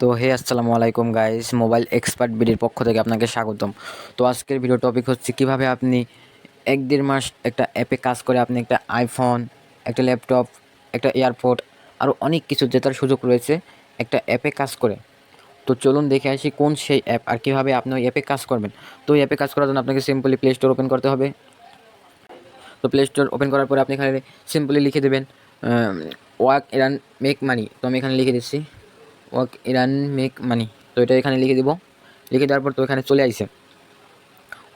তো হে, আসসালামু আলাইকুম গাইস মোবাইল এক্সপার্ট বিডির পক্ষ থেকে আপনাকে স্বাগতম। তো আজকের ভিডিও টপিক হচ্ছে কীভাবে আপনি এক দেড় মাস একটা অ্যাপে কাজ করে আপনি একটা আইফোন একটা ল্যাপটপ একটা এয়ারপোর্ট আরও অনেক কিছু জেতার সুযোগ রয়েছে একটা অ্যাপে কাজ করে। তো চলুন দেখে আসি কোন সেই অ্যাপ আর কীভাবে আপনি ওই অ্যাপে কাজ করবেন। তো ওই অ্যাপে কাজ করার জন্য আপনাকে সিম্পলি প্লে স্টোর ওপেন করতে হবে। তো প্লে স্টোর ওপেন করার পরে আপনি এখানে সিম্পলি লিখে দেবেন ওয়াক ইরান মেক মানি তো আমি এখানে লিখে দিচ্ছি। Walk earn make money. তো এটা এখানে লিখে দিব। লিখে দেওয়ার পর তো এখানে চলে আইছে।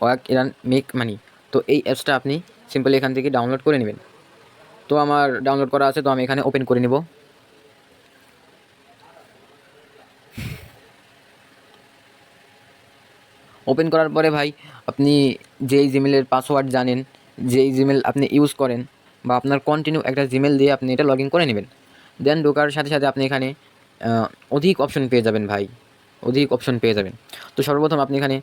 Walk earn make money. তো এই অ্যাপসটা আপনি সিম্পলি এখান থেকে ডাউনলোড করে নেবেন। তো আমার ডাউনলোড করা আছে, তো আমি এখানে ওপেন করে নিব। ওপেন করার পরে ভাই, আপনি যেই জিমেলের পাসওয়ার্ড জানেন, যেই জিমেল আপনি ইউজ করেন, বা আপনার কন্টিনিউ একটা জিমেল দিয়ে আপনি এটা লগ ইন করে নেবেন। দেন ঢোকার সাথে সাথে আপনি এখানে অধিক অপশন পেয়ে যাবেন ভাই। অধিক অপশন পেয়ে যাবেন। তো সর্বপ্রথম আপনি এখানে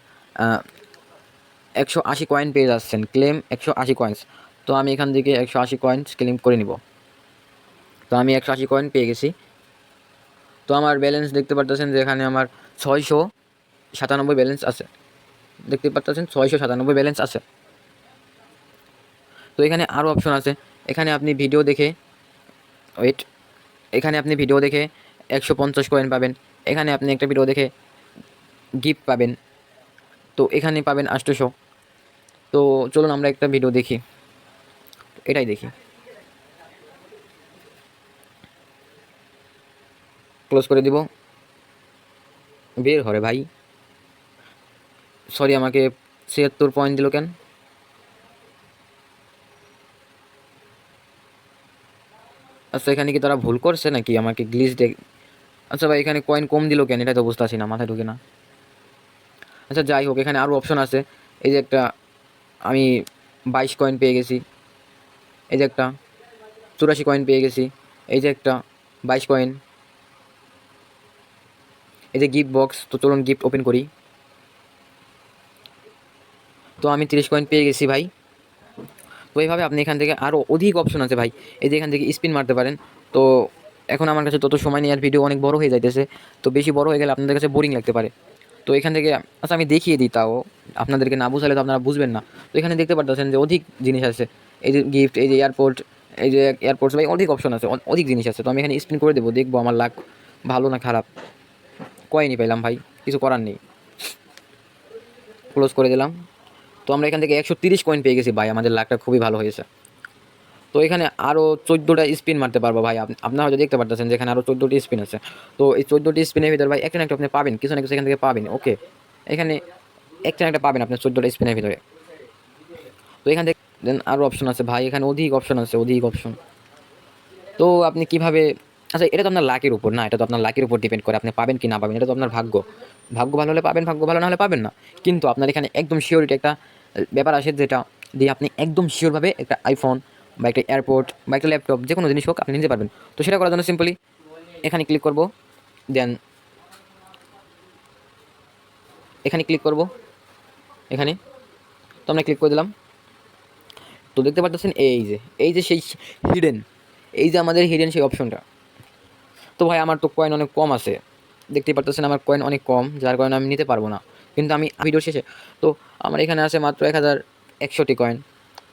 একশো আশি কয়েন পেয়ে যাচ্ছেন। ক্লেম একশো আশি কয়েন্স তো আমি এখান থেকে একশো আশি কয়েন্স ক্লেম করে নিব। তো আমি একশো আশি কয়েন পেয়ে গেছি। তো আমার ব্যালেন্স দেখতে পারতেছেন যে এখানে আমার ছয়শো সাতানব্বই ব্যালেন্স আছে। দেখতে পারতেছেন? ছয়শো সাতানব্বই ব্যালেন্স আছে। তো এখানে আরও অপশন আছে। এখানে আপনি ভিডিও দেখে ওয়েট এখানে আপনি ভিডিও দেখে একশো পঞ্চাশ কয়েন পাবেন। এখানে আপনি একটা ভিডিও দেখে গিফট পাবেন। তো এখানে পাবেন আষ্টশো তো চলুন আমরা একটা ভিডিও দেখি। এটাই দেখি। ক্লোজ করে দিব। বের হরে ভাই। সরি আমাকে ছিয়াত্তর পয়েন্ট দিল কেন? আচ্ছা এখানে কি তারা ভুল করছে নাকি? আমাকে গ্লিচ আচ্ছা ভাই, এখানে কয়েন কম দিল কেন? এটা তো বুঝতে পারছি না, মাথায় ঢুকে না। আচ্ছা যাই হোক, এখানে আরও অপশন আছে। এই যে একটা, আমি বাইশ কয়েন পেয়ে গেছি। এই যে একটা, চুরাশি কয়েন পেয়ে গেছি। এই যে একটা, বাইশ কয়েন এই যে গিফট বক্স তো চলুন গিফট ওপেন করি। তো আমি তিরিশ কয়েন পেয়ে গেছি ভাই। তো এইভাবে আপনি এখান থেকে আরও অধিক অপশন আছে ভাই। এই যে এখান থেকে স্পিন মারতে পারেন। তো এখন আমার কাছে তত সময় নেই আর ভিডিও অনেক বড় হয়ে যাইতেছে, তো বেশি বড় হয়ে গেলে আপনাদের কাছে বোরিং লাগতে পারে। তো এখান থেকে আচ্ছা আমি দেখিয়ে দিই তাও, আপনাদেরকে না বুঝালে তো আপনারা বুঝবেন না। তো এখানে দেখতে পারতেছেন যে অধিক জিনিস আছে, এই যে গিফট এই যে এয়ারপোর্ট এই যে এয়ারপোর্টস ভাই অধিক অপশন আছে অধিক জিনিস আছে। তো আমি এখানে স্পিন করে দেবো, দেখব আমার লাক ভালো না খারাপ। কয়নি পাইলাম ভাই, কিছু করার নেই। ক্লোজ করে দিলাম। তো আমরা এখান থেকে একশো তিরিশ কয়েন পেয়ে গেছি ভাই, আমাদের লাকটা খুবই ভালো হয়েছে। তো এখানে আরও চোদ্দোটা স্পিন মারতে পারব ভাই। আপ- আপনারা হয়তো দেখতে পারতেছেন যে এখানে আরও চোদ্দোটি স্পিন আছে। তো এই চোদ্দোটি স্পিনের ভিতরে ভাই, একটা একটা আপনি পাবেন, কিছু না কিছু এখান থেকে পাবেন ওকে এখানে একটা একটা পাবেন আপনার চোদ্দোটা স্পিনের ভিতরে। তো এখান থেকে দেন আরও অপশন আছে ভাই, এখানে অধিক অপশন আছে, অধিক অপশন তো আপনি কীভাবে আচ্ছা এটা তো আপনার লাকের উপর না, এটা তো আপনার লাকের উপর ডিপেন্ড করে, আপনি পাবেন কি না পাবেন, এটা তো আপনার ভাগ্য। ভাগ্য ভালো হলে পাবেন, ভাগ্য ভালো না হলে পাবেন না। কিন্তু আপনার এখানে একদম শিওরিটি একটা ব্যাপার আসে যেটা দিয়ে আপনি একদম শিওরভাবে একটা আইফোন বা একটা এয়ারপোর্ট বা একটা ল্যাপটপ যে কোনো জিনিস হোক আপনি নিতে পারবেন। তো সেটা করার জন্য সিম্পলি এখানে ক্লিক করব দেন এখানে ক্লিক করব, এখানে। তো আমরা ক্লিক করে দিলাম। তো দেখতে পাচ্ছেন এই যে এই যে সেই হিডেন এই যে আমাদের হিডেন সেই অপশনটা তো ভাই, আমার তো কয়েন অনেক কম আছে। দেখতে পারতেছেন আমার কয়েন অনেক কম, যার কারণে আমি নিতে পারব না। কিন্তু আমি ভিডিও শেষে, তো আমার এখানে আছে মাত্র এক হাজার একশোটি কয়েন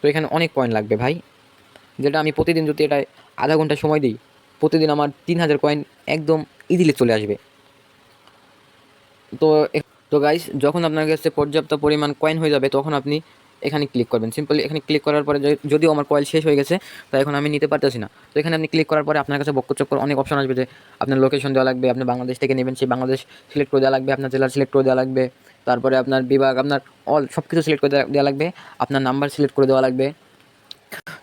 তো এখানে অনেক কয়েন লাগবে ভাই। যেটা আমি প্রতিদিন যদি এটা আধা ঘণ্টা সময় দিই, প্রতিদিন আমার তিন হাজার কয়েন একদম ইজিলি চলে আসবে। তো তো গাইস যখন আপনার কাছে পর্যাপ্ত পরিমাণ কয়েন হয়ে যাবে, তখন আপনি এখানে ক্লিক করবেন। সিম্পলি এখানে ক্লিক করার পরে যদিও আমার কয়েল শেষ হয়ে গেছে তো এখন আমি নিতে পারতেছি না। তো এখানে আপনি ক্লিক করার পরে আপনার কাছে বক্ক চক্কর অনেক অপশন আসবে যে, আপনার লোকেশন দেওয়া লাগবে, আপনি বাংলাদেশ থেকে নেবেন, সেই বাংলাদেশ সিলেক্ট করে দেওয়া লাগবে, আপনার জেলা সিলেক্ট করে দেওয়া লাগবে। তারপরে আপনার বিভাগ, আপনার অল সব কিছু সিলেক্ট করে দেওয়া লাগবে, আপনার নাম্বার সিলেক্ট করে দেওয়া লাগবে।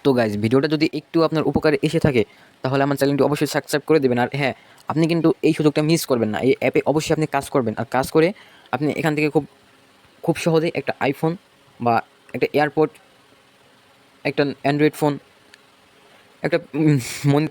তো গাইজ ভিডিওটা যদি একটু আপনার উপকারে এসে থাকে, তাহলে আমার চ্যানেলটি অবশ্যই সাবস্ক্রাইব করে দেবেন। আর হ্যাঁ আপনি কিন্তু এই সুযোগটা মিস করবেন না। এই অ্যাপে অবশ্যই আপনি কাজ করবেন। আর কাজ করে আপনি এখান থেকে খুব খুব সহজে একটা আইফোন বা একটা এয়ারপোর্ট একটা অ্যান্ড্রয়েড ফোন একটা মন